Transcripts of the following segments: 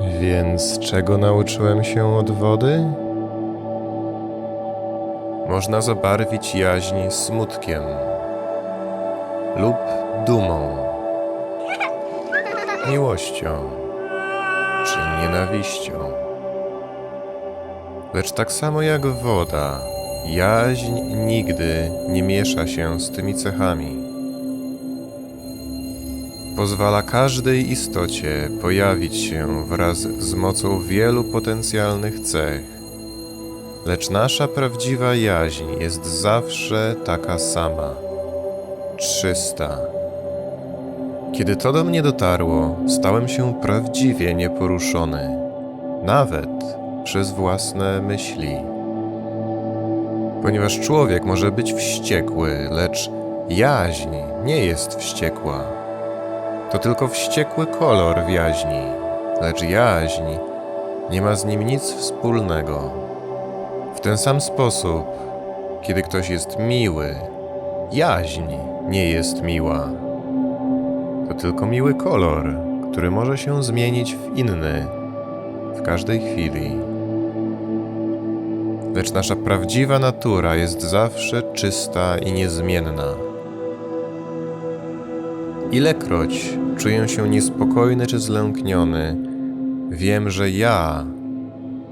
Więc czego nauczyłem się od wody? Można zabarwić jaźń smutkiem lub dumą, miłością czy nienawiścią. Lecz tak samo jak woda, jaźń nigdy nie miesza się z tymi cechami. Pozwala każdej istocie pojawić się wraz z mocą wielu potencjalnych cech. Lecz nasza prawdziwa jaźń jest zawsze taka sama czysta. Kiedy to do mnie dotarło, stałem się prawdziwie nieporuszony, nawet przez własne myśli. Ponieważ człowiek może być wściekły, lecz jaźń nie jest wściekła. To tylko wściekły kolor w jaźni, lecz jaźń nie ma z nim nic wspólnego. W ten sam sposób, kiedy ktoś jest miły, jaźń nie jest miła. To tylko miły kolor, który może się zmienić w inny w każdej chwili. Lecz nasza prawdziwa natura jest zawsze czysta i niezmienna. Ilekroć czuję się niespokojny czy zlękniony, wiem, że ja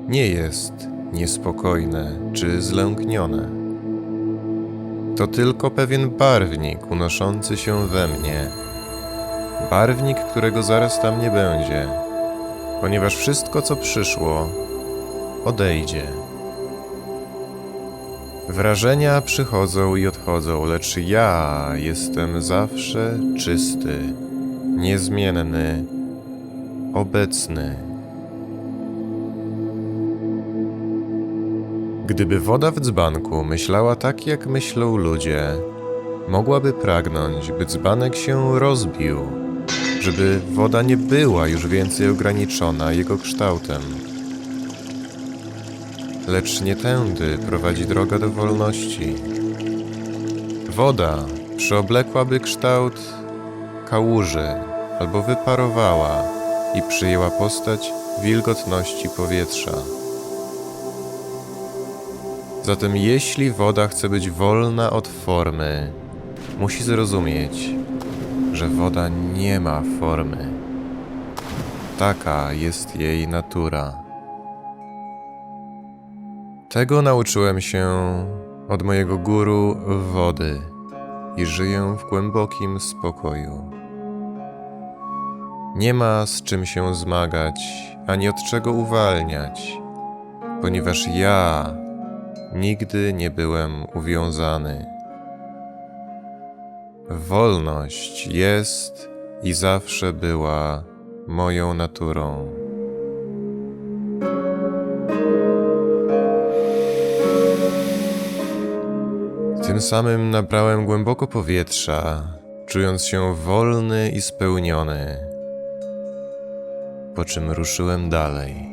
nie jest niespokojne czy zlęknione. To tylko pewien barwnik unoszący się we mnie. Barwnik, którego zaraz tam nie będzie, ponieważ wszystko, co przyszło, odejdzie. Wrażenia przychodzą i odchodzą, lecz ja jestem zawsze czysty, niezmienny, obecny. Gdyby woda w dzbanku myślała tak, jak myślą ludzie, mogłaby pragnąć, by dzbanek się rozbił, żeby woda nie była już więcej ograniczona jego kształtem. Lecz nie tędy prowadzi droga do wolności. Woda przyoblekłaby kształt kałuży albo wyparowała i przyjęła postać wilgotności powietrza. Zatem jeśli woda chce być wolna od formy, musi zrozumieć, że woda nie ma formy. Taka jest jej natura. Tego nauczyłem się od mojego guru wody i żyję w głębokim spokoju. Nie ma z czym się zmagać, ani od czego uwalniać, ponieważ ja nigdy nie byłem uwiązany. Wolność jest i zawsze była moją naturą. Tym samym nabrałem głęboko powietrza, czując się wolny i spełniony, po czym ruszyłem dalej.